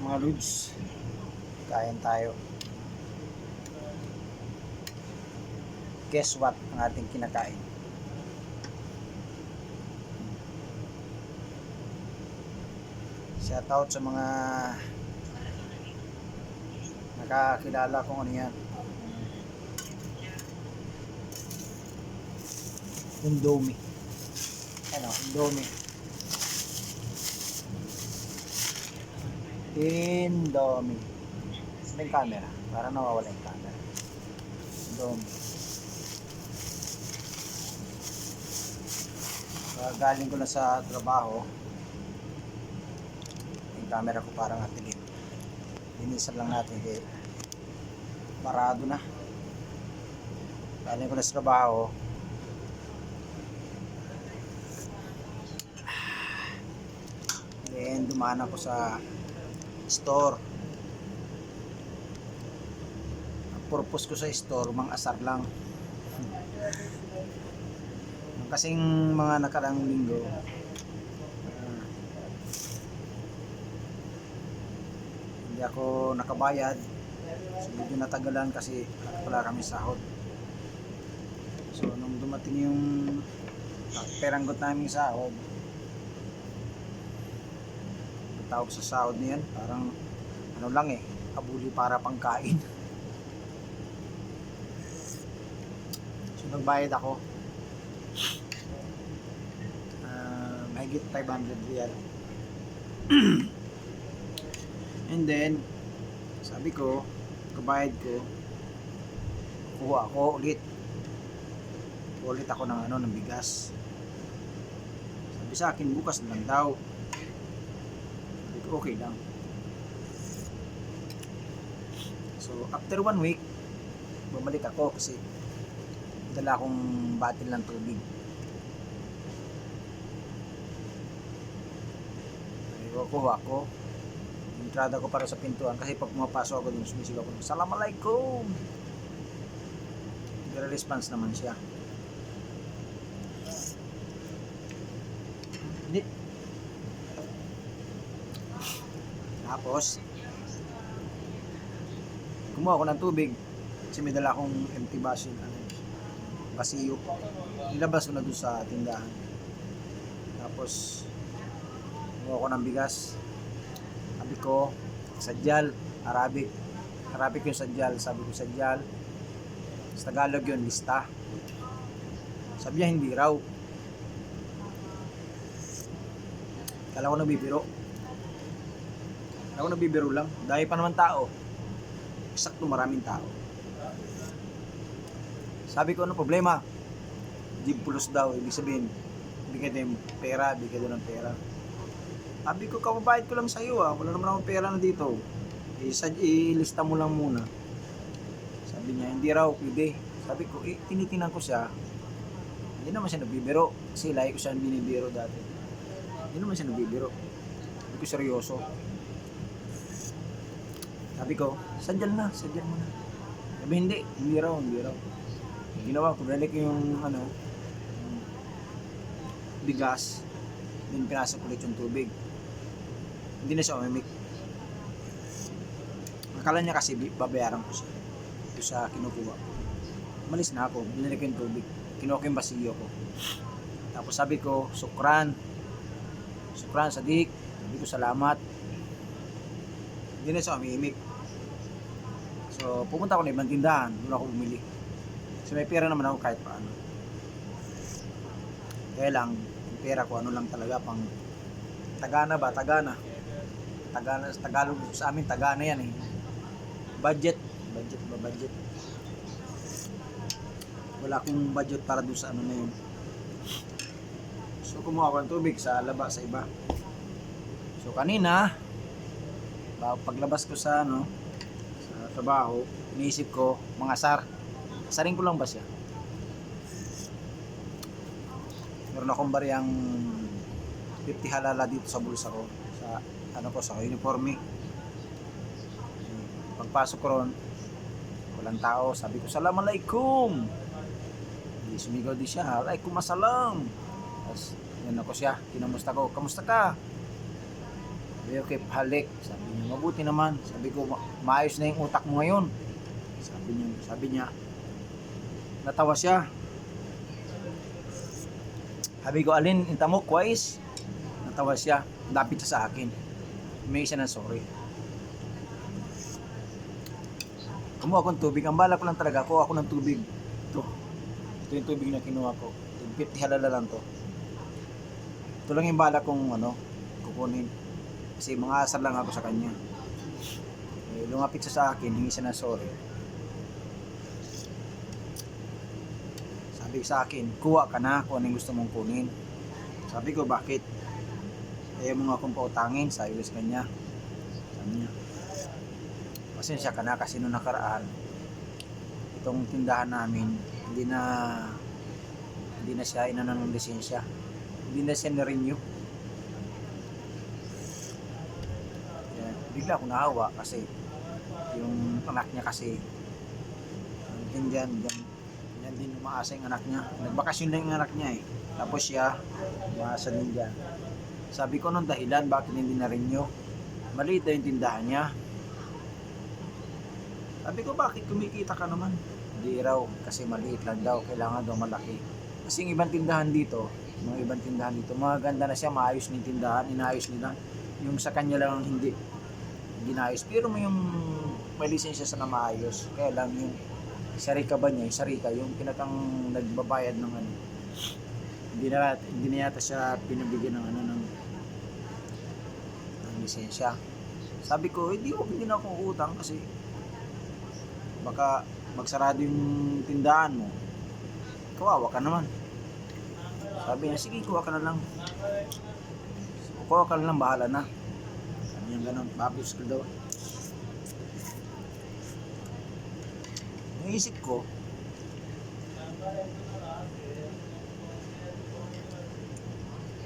mga lods. Kain tayo. Guess what ang ating kinakain? Shout out sa mga nakakilala kung ano yan. Indomie. Ano, Indomie. Indomie. Saan yung camera? Para nawawala yung camera. Indomie. Ah, galing ko na sa trabaho. Yung camera ko parang atilit. Linisan lang natin kaya marado na. Galing ko na sa trabaho. Then dumaan ako sa store. Ang purpose ko sa store, mang asar lang. Kasing mga nakarang linggo, ah, hindi ako nakabayad. So medyo natagalan kasi wala kami sahod. So nung dumating yung peranggot namin sahod, tawag sa sahod niyan parang ano lang eh abuli para pangkain. So nagbayad ako. Uh, mahigit 500 real. And then sabi ko kabayad ko kuha ako ulit. Ulit ako ng ano ng bigas. Sabi sa akin bukas na lang daw okay lang. So, after one week, bumalik ako kasi dala akong batil ng tubig. Sabi ko, kuha ko. Entrada ko para sa pintuan kasi pag pumapasok ako dun, sumisigaw ako, Assalamualaikum! Nagre-response naman siya. Hindi, Tapos, kumuha ako ng tubig. Kasi may dala akong empty basin, ano, basiyo. Nilabas ko na doon sa tindahan. Tapos, kumuha ako ng bigas. Sabi ko, sadyal, Arabic. Arabic yung sadyal. Sabi ko sadyal. Sa Tagalog yun, lista. Sabi niya, hindi raw. Kala ko nabibiro. Ako nabibiro lang. Dahil pa naman tao. Eksakto maraming tao. Sabi ko, ano problema? Di pulos daw. Ibig sabihin, bigay ng pera, bigay daw ng pera. Sabi ko, kapabayad ko lang sa'yo ah. Wala naman akong pera na dito. Isa, ilista mo lang muna. Sabi niya, hindi raw, pwede. Sabi ko, eh, tinitingnan ko siya. Hindi naman siya nagbibiro. Kasi lahi ko siya binibiro dati. Hindi naman siya nagbibiro. Hindi ko seryoso. Sabi ko, sadyan na, sadyan mo na. Sabi, hindi, hindi raw, hindi raw. Ginawa ko, ko yung, ano, yung bigas. Then pinasok ulit yung tubig. Hindi na siya umimik. Akala niya kasi babayaran ko siya. Ito sa kinukuha. Malis na ako, binalik ko yung tubig. Kinuha ko yung basiyo ko. Tapos sabi ko, sukran. Sukran, sadik. Sabi ko, salamat. Hindi na siya umimik. So, pumunta ako na ibang tindahan. Doon ako bumili. Kasi may pera naman ako kahit paano. Kaya lang, yung pera ko ano lang talaga pang Tagana ba? Tagana. Tagana, Tagalog sa amin, Tagana yan eh. Budget. Budget ba? Budget. Wala akong budget para doon sa ano na yun. So, kumuha ako ng tubig sa laba, sa iba. So, kanina, paglabas ko sa ano, sa trabaho, iniisip ko, mga sar. Saring ko lang ba siya? Meron akong bariyang 50 halala dito sa bulsa ko. Sa, ano ko, sa uniforme. Pagpasok ko ron, walang tao. Sabi ko, Assalamualaikum! Hindi sumigaw di siya, Alaikum assalam! Tapos, yan ako siya, kinamusta ko, kamusta ka? Keep halik. Sabi niya, mabuti naman. Sabi ko, "Ma- maayos na yung utak mo ngayon. Sabi niya, sabi niya, natawa siya. Sabi ko, alin, inta mo, kwais. Natawa siya. Lapit siya sa akin. May siya ng sorry. Kumuha akong tubig. Ang bala ko lang talaga, kuha ako ng tubig. Ito. Ito yung tubig na kinuha ko. 50 halala lang to. Ito lang yung bala kong ano, kukunin. Kasi mga asar lang ako sa kanya. Eh, lumapit siya sa akin, hingi siya ng sorry. Sabi sa akin, kuha ka na kung anong gusto mong kunin. Sabi ko, bakit? Ayaw mo nga akong pautangin, sabi ko kanya. Sabi niya, pasensya ka na kasi nung nakaraan, itong tindahan namin, hindi na hindi na siya inano ng lisensya. Hindi na siya na-renew. Kaya, bigla ako nahawa kasi yung anak niya kasi yan dyan, dyan, yan din umaasa yung anak niya. Nagbakasyon lang yung anak niya eh. Tapos siya, umaasa din dyan. Sabi ko nung dahilan, bakit hindi na-renew? Maliit na yung tindahan niya. Sabi ko, bakit kumikita ka naman? Hindi raw, kasi maliit lang daw, kailangan daw malaki. Kasi yung ibang tindahan dito, mga ibang tindahan dito, maganda na siya, maayos na yung tindahan, inaayos nila. Yung sa kanya lang ang hindi, hindi naayos. Pero may yung may lisensya sa na maayos. Kaya lang yung sarika ba niya, yung sarika, yung pinakang nagbabayad ng ano. Hindi na, hindi na yata siya pinabigyan ng ano ng, ng lisensya. Sabi ko, hindi ko hindi na ako utang kasi baka magsarado yung tindahan mo. Kawawa ka naman. Sabi niya, sige, kuha ka na lang. Kuha ka na lang, bahala na. Niya ganun, babos ka daw. Naisip ko,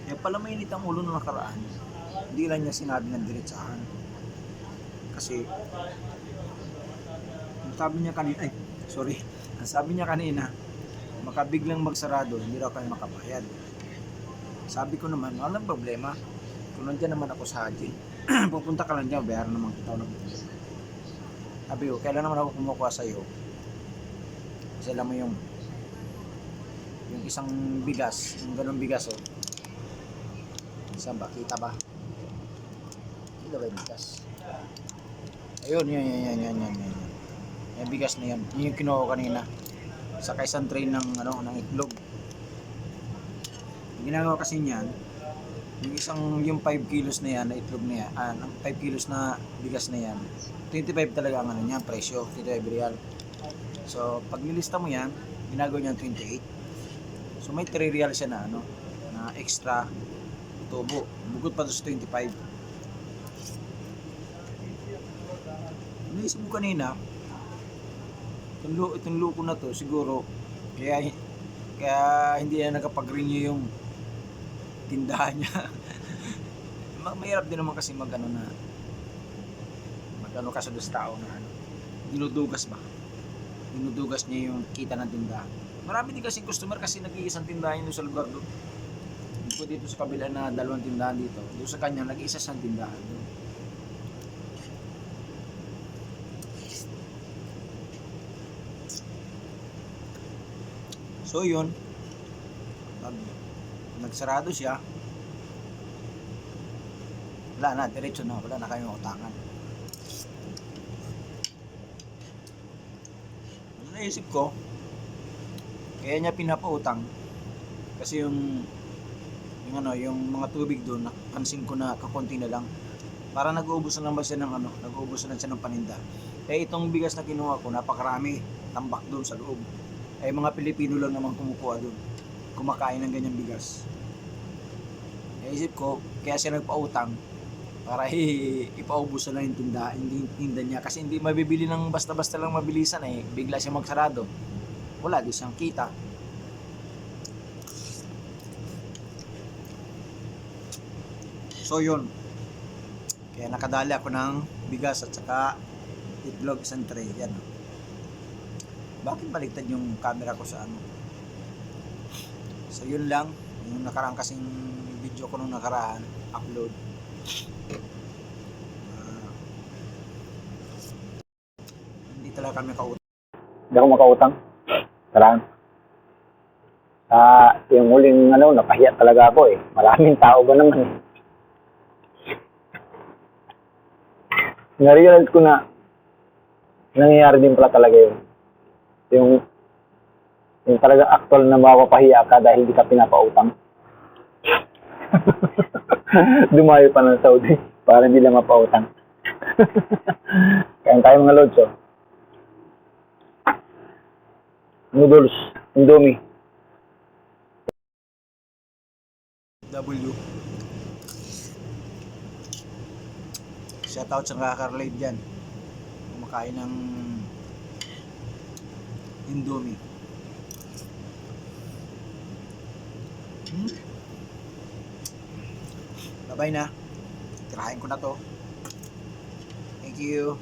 kaya pala mainit ang ulo nung nakaraan. Hindi lang niya sinabi ng diretsahan. Kasi, ang sabi niya kanina, ay, sorry, ang sabi niya kanina, makabiglang magsarado, hindi raw kayo makabayad. Sabi ko naman, walang problema. Kung nandiyan naman ako sa haji, pupunta ka lang dyan, bayaran naman kita ng Sabi ko, kailan naman ako kumukuha sa'yo? Kasi alam mo yung yung isang bigas, yung ganong bigas oh. Isang ba? Kita ba? Kita ba yung bigas? Ayun, yun, yun, yun, yun, yun, yun. Yung bigas na yun. Yun yung kinuha kanina. Sa isang tray ng, ano, ng itlog. Yung ginagawa kasi niyan, yung isang, yung 5 kilos na yan, na itlog na yan, ah, ng 5 kilos na bigas na yan, 25 talaga ang ano niya, presyo, 25 real. So, pag nilista mo yan, ginagawa niya 28. So, may 3 real siya na, ano, na extra tubo. Bukod pa sa 25. Naisip ko kanina, itong, lu- itong luko na to, siguro, kaya, kaya hindi na nakapag-renew yung tindahan niya. Ma- Mahirap din naman kasi magano na magano ka sa dos tao na ano, dinudugas ba? Dinudugas niya yung kita ng tindahan. Marami din kasi customer kasi nag-iisang tindahan doon sa lugar doon. Hindi ko dito sa kabila na dalawang tindahan dito. Doon sa kanya, nag-iisa siyang tindahan doon. So yun, pag nagsarado siya, wala na, diretso na, wala na kayong utangan. Naisip ko, kaya niya pinapautang kasi yung yung ano, yung mga tubig doon, napansin ko na kakonti na lang. Para nag-uubos na lang ba siya ng ano, nag-uubos na lang siya ng paninda. Kaya itong bigas na kinuha ko, napakarami, tambak doon sa loob. Ay mga Pilipino lang naman kumukuha doon. Kumakain ng ganyang bigas. Naisip ko, kaya siya nagpautang para ipaubos na lang yung tinda, hindi tinda niya. Kasi hindi mabibili ng basta-basta lang mabilisan eh. Bigla siya magsarado. Wala, di siyang kita. So yun. Kaya nakadali ako ng bigas at saka itlog isang tray. Yan. Bakit baliktad yung camera ko sa ano? So yun lang, yung nakaraan kasing video ko nung nakaraan, upload. Uh, hindi talaga kami kautang. Hindi ako makautang. Taraan. Ah, uh, yung huling ano, napahiya talaga ako eh. Maraming tao ba naman eh. Narealize ko na nangyayari din pala talaga yun. Yung yung talaga actual na mapapahiya ka dahil hindi ka pinapautang. Dumayo pa ng Saudi para hindi lang mapautang. Kaya tayo mga lods, oh. Noodles, Indomie. W. Shoutout sa nakakarelate dyan. Kumakain ng Indomie. Hmm? Bye-bye na. Tirahin ko na to. Thank you.